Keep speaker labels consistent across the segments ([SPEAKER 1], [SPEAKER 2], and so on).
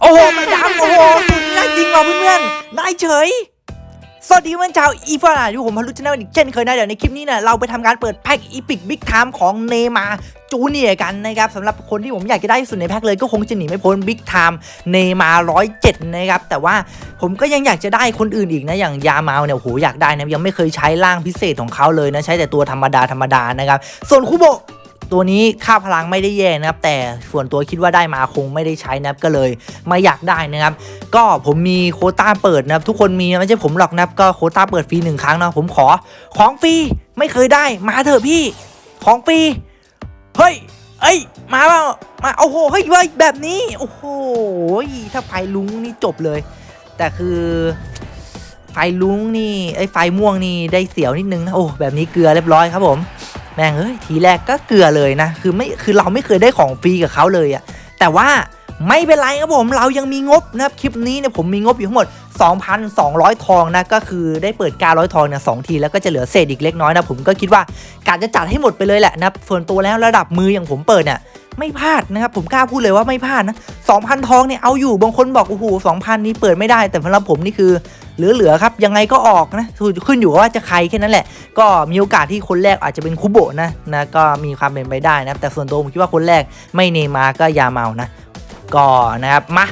[SPEAKER 1] โอ้โหไม่ดำโอ้โหสุดน่าจริงว่ะเพื่อนๆได้เฉยสวัสดีเพื่อนชาวอีฟาอยู่ผมพารุชแนลอีกเช่นเคยนะเดี๋ยวในคลิปนี้เนี่ยเราไปทำการเปิดแพ็กอีพิกบิ๊กไทม์ของเนมาจูเนียกันนะครับสำหรับคนที่ผมอยากจะได้สุดในแพ็กเลยก็คงจะหนีไม่พ้นบิ๊กไทม์เนมา107นะครับแต่ว่าผมก็ยังอยากจะได้คนอื่นอีกนะอย่างยาเมาเนี่ยโหอยากได้นะยังไม่เคยใช้ร่างพิเศษของเขาเลยนะใช้แต่ตัวธรรมดาธรรมดานะครับส่วนคุโบ ตัวนี้ค่าพลังไม่ได้แย่นะครับ แต่ส่วนตัวคิดว่าได้มาคงไม่ได้ใช้นะครับก็เลยไม่อยากได้นะครับ ก็ผมมีโคต้าเปิดนะครับ ทุกคนมีไม่ใช่ผมหรอกนะครับก็โคต้าเปิดฟรีหนึ่งครั้งนะผมขอของฟรีไม่เคยได้มาเถอะพี่ของฟรีเฮ้ยเอ้ยมาเปล่ามาโอ้โหเฮ้ยแบบนี้โอ้โหถ้าไฟลุงนี่จบเลย แต่คือไฟลุงนี่ไอ้ไฟม่วงนี่ได้เสียวนิดนึงนะโอ้แบบนี้เกลือเรียบร้อยครับผม แม่งเอ้ยทีแรกก็เกลือเลยนะ คือไม่คือเราไม่เคยได้ของฟรีกับเขาเลยอะแต่ว่าไม่เป็นไรครับผมเรายังมีงบนะครับคลิปนี้เนี่ยผมมีงบอยู่ทั้งหมด 2,200 ทองนะก็คือได้เปิด900ทองเนี่ยสองทีแล้วก็จะเหลือเศษอีกเล็กน้อยนะผมก็คิดว่าการจะจัดให้หมดไปเลยแหละนะครับส่วนตัวแล้วระดับมืออย่างผมเปิดเนี่ยไม่พลาดนะครับผมกล้าพูดเลยว่าไม่พลาดนะ2,000 ทองเนี่ยเอาอยู่บางคนบอกโอ้โห2,000 นี้เปิดไม่ได้แต่สำหรับผมนี่คือ เหลือๆครับยังไงก็ออกนะขึ้นอยู่กับว่าจะใครแค่นั้นแหละ ก็มีโอกาสที่คนแรกอาจจะเป็นคุโบะนะนะก็มีความเป็นไปได้นะแต่ส่วนตัวผมคิดว่าคนแรกไม่เนยมาก็ยาเมานะก็นะครับมา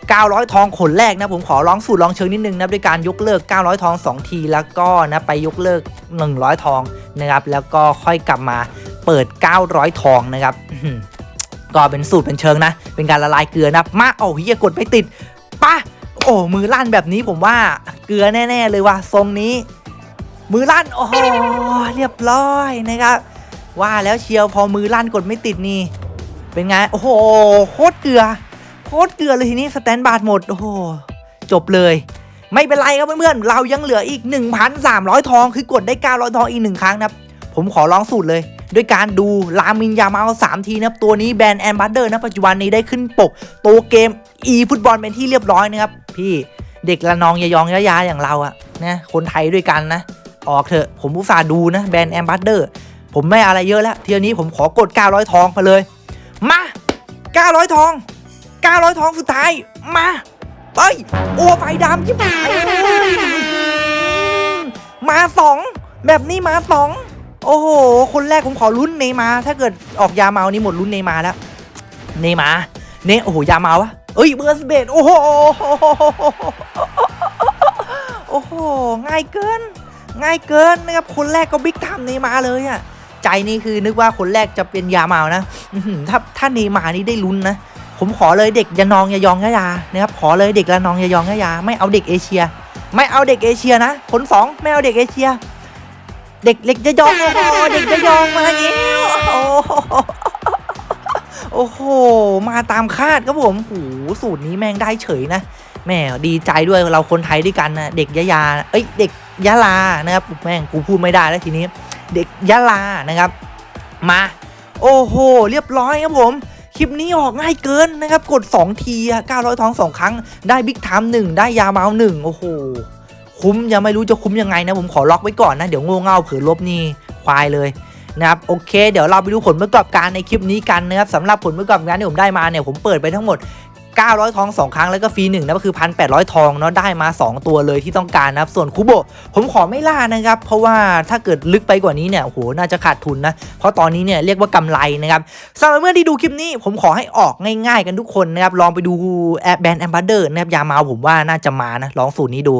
[SPEAKER 1] 900 ทองขนแรกนะผมขอร้องสูตรลองเชิงนิดนึงนะด้วยการยกเลิก 900 ทอง 2 ทีแล้วก็นะไปยกเลิก 100 ทองนะครับแล้วก็ค่อยกลับมาเปิด 900 ทองนะครับก็เป็นสูตรเป็นเชิงนะ เป็นการละลายเกลือนะมาโอ้เฮียกดไม่ติด อ้มือลั่นแบบนี้ผมว่าเกลือแน่ ๆ เลยว่ะทรงนี้ มือลั่นโอ้โหเรียบร้อยนะครับ ว่าแล้วเชียวพอมือลั่นกดไม่ติดนี่เป็นไงโอ้โหโคตรเกลือโคตรเกลือเลยทีนี้สแตนบาร์ดหมดโอ้โหจบเลย ไม่เป็นไรครับเพื่อนๆเรายังเหลืออีก 1,300 ทองคือกดได้ 900 ทองอีกหนึ่งครั้งนะครับผมขอลองสูตรเลยด้วยการดูรามินยามาเอา3ทีนะครับ ตัวนี้แบรนด์แอมบัตเดอร์นะปัจจุบันนี้ได้ขึ้นปก ตัวเกม e ฟุตบอลเป็นที่เรียบร้อยนะครับ พี่เด็กละนองยายองยะยาอย่างเราอะนะคนไทยด้วยกันนะ ออกเถอะผมอุตส่าห์ดูนะแบรนด์แอมบัตเดอร์ผมไม่อะไรเยอะแล้ว ทีนี้ผมขอกด 900 ทองไปเลย มา 900 ทอง 900 ทองสุดท้าย มาเฮ้ยโอ้ไฟดำชิบหายมาสองแบบนี้มาสองโอ้โห คนแรกผมขอลุ้นเนมา ถ้าเกิดออกยาเมานี่หมดลุ้นเนมาแล้ว เนมา เนโอ้โหยาเมาวะ เอ้ยเบอร์สเบดโอ้โหโอ้โหง่ายเกิน ง่ายเกินนะครับคนแรกก็บิ๊กไทม์เนมาเลยอะใจนี่คือนึกว่าคนแรกจะเป็นยาเมานะถ้าถ้าเนมานี่ได้ลุ้นนะผมขอเลยเด็กยานองยายองยายานะครับขอเลยเด็กละนองยายองยายาไม่เอาเด็กเอเชีย ไม่เอาเด็กเอเชียนะคนสองไม่เอาเด็กเอเชีย เด็กเด็กจะยองโอ้โหเด็กจะยองมาแล้วโอ้โห อ้โห มาตามคาดครับผมโอ้โหสูตรนี้แม่งได้เฉยนะแม่ดีใจด้วยเราคนไทยด้วยกันนะเด็กยะยาเอ้ยเด็กยะลานะครับแม่งกูพูดไม่ได้แล้วทีนี้ เด็กยะลานะครับมา โอ้โห เรียบร้อยครับผม คลิปนี้ออกง่ายเกินนะครับ กด 2 ทีอะ900ทอง 2 ครั้ง ได้บิ๊กไทม์หนึ่งได้ยาเมาส์หนึ่งโอ้โห คุ้มยังไม่รู้จะคุ้มยังไงนะผมขอล็อกไว้ก่อนนะ เดี๋ยวโง่เง่าเผื่อลบนี่ควายเลย นะครับโอเค เดี๋ยวเราไปดูผลประกอบการในคลิปนี้กันนะครับสำหรับผลประกอบการที่ผมได้มาเนี่ยผมเปิดไปทั้งหมด900 ทอง 2 ครั้งแล้วก็ฟรีหนึ่งนะก็คือ 1,800 ทองเนาะได้มา 2 ตัวเลยที่ต้องการนะครับ ส่วนคุโบผมขอไม่ล่านะครับ เพราะว่าถ้าเกิดลึกไปกว่านี้เนี่ยโหน่าจะขาดทุนนะ เพราะตอนนี้เนี่ยเรียกว่ากำไรนะครับสำหรับเมื่อที่ดูคลิปนี้ผมขอให้ออกง่ายๆกันทุกคนนะครับ ลองไปดูแอปแบนด์แอมบาเดอร์นะครับยามาผมว่าน่าจะมานะลองสูตรนี้ดู